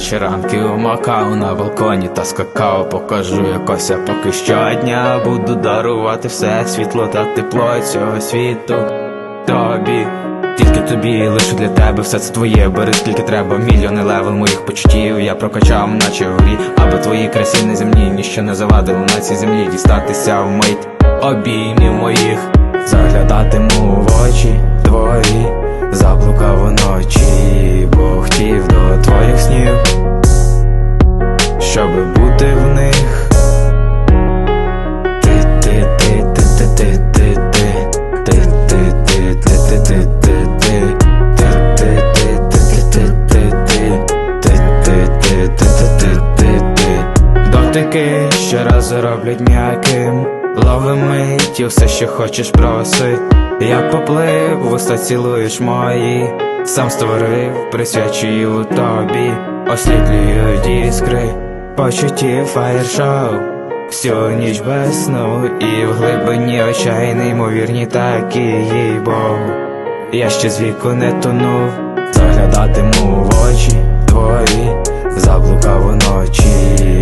наче ранки у Макау на балконі та з какао. Покажу якось я поки щодня буду дарувати все світло та тепло цього світу тобі. Тільки тобі, лише для тебе все це твоє, бери скільки треба, мільйони левел моїх почуттів. Я прокачав, наче в грі, аби твої красі неземні Ніщо не завадило на цій землі дістатися вмить обіймів моїх. Заглядатиму в очі твої, заблукав уночі, Дотики щоразу роблять м'яким. Лови миттю, все, що хочеш, проси Як поплив, вуста цілуєш мої. Сам створив, присвячую тобі. Освітлюють іскри, почуттів фаєр-шоу. Всю ніч без сну і в глибині очей неймовірні такі, їй Богу Я ще з віку не тонув, заглядатиму в очі твої, заблукав уночі,